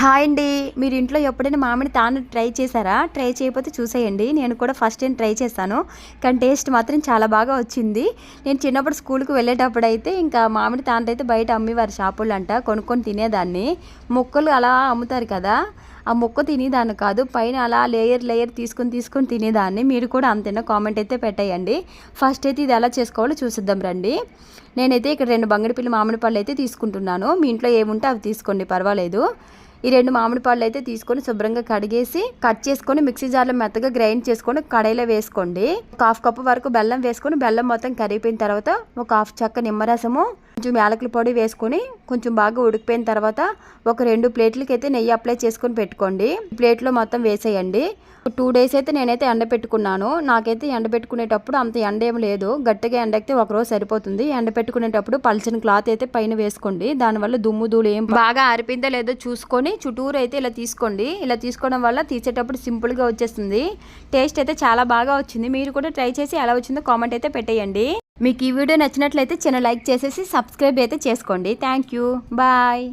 Hi అండి. మీరు ఇంట్లో ఎప్పుడైనా మామిడి తాను ట్రై చేశారా? ట్రై చేయకపోతే చూసేయండి. నేను కూడా ఫస్ట్ టైం ట్రై చేశాను. కానీ టేస్ట్ మాత్రం చాలా బాగా వచ్చింది. నేను చిన్నప్పుడు స్కూల్కి వెళ్ళేటప్పుడు అయితే ఇంకా మామిడి తాను అయితే బయట అమ్మేవారు షాపులు అంట కొనుక్కొని తినేదాన్ని. ముక్కలు అలా అమ్ముతారు కదా. ఆ ముక్క తినేదాన్ని కాదు. పైన అలా లేయర్ లేయర్ తీసుకొని తీసుకొని తినేదాన్ని. మీరు కూడా అంతేనా? కామెంట్ అయితే పెట్టేయండి. ఫస్ట్ అయితే ఇది ఎలా చేసుకోవాలో చూసిద్దాం రండి. నేనైతే ఇక్కడ రెండు బంగిడిపిల్లి మామిడి పళ్ళు అయితే తీసుకుంటున్నాను. మీ ఇంట్లో ఏముంటే అవి తీసుకోండి. పర్వాలేదు. ఈ రెండు మామిడి పళ్ళు అయితే తీసుకొని శుభ్రంగా కడిగేసి కట్ చేసుకొని మిక్సీ జార్లో మెత్తగా గ్రైండ్ చేసుకొని కడాయిలో వేసుకోండి. ఒక హాఫ్ కప్ వరకు బెల్లం వేసుకొని బెల్లం మొత్తం కరిగిపోయిన తర్వాత ఒక హాఫ్ చక్క నిమ్మరసము కొంచెం యాలకుల పొడి వేసుకొని కొంచెం బాగా ఉడికిపోయిన తర్వాత ఒక రెండు ప్లేట్లకి అయితే నెయ్యి అప్లై చేసుకొని పెట్టుకోండి. ప్లేట్లో మొత్తం వేసేయండి. టూ డేస్ అయితే నేనైతే ఎండ పెట్టుకున్నాను నాకైతే ఎండ పెట్టుకునేటప్పుడు అంత ఎండ ఏం లేదు. గట్టిగా ఎండ ఒక రోజు సరిపోతుంది. ఎండ పెట్టుకునేటప్పుడు పల్చని క్లాత్ అయితే పైన వేసుకోండి. దానివల్ల దుమ్ము ధూళి ఏం బాగా ఆరిపోయిందో లేదో చూసుకొని చుట్టూరు అయితే ఇలా తీసుకోండి. ఇలా తీసుకోవడం వల్ల తీసేటప్పుడు సింపుల్గా వచ్చేస్తుంది. టేస్ట్ అయితే చాలా బాగా వచ్చింది. మీరు కూడా ట్రై చేసి ఎలా వచ్చిందో కామెంట్ అయితే పెట్టేయండి. మీకు ఈ వీడియో నచ్చినట్లయితే చిన్న లైక్ చేసేసి సబ్స్క్రైబ్ అయితే చేసుకోండి. Thank you bye.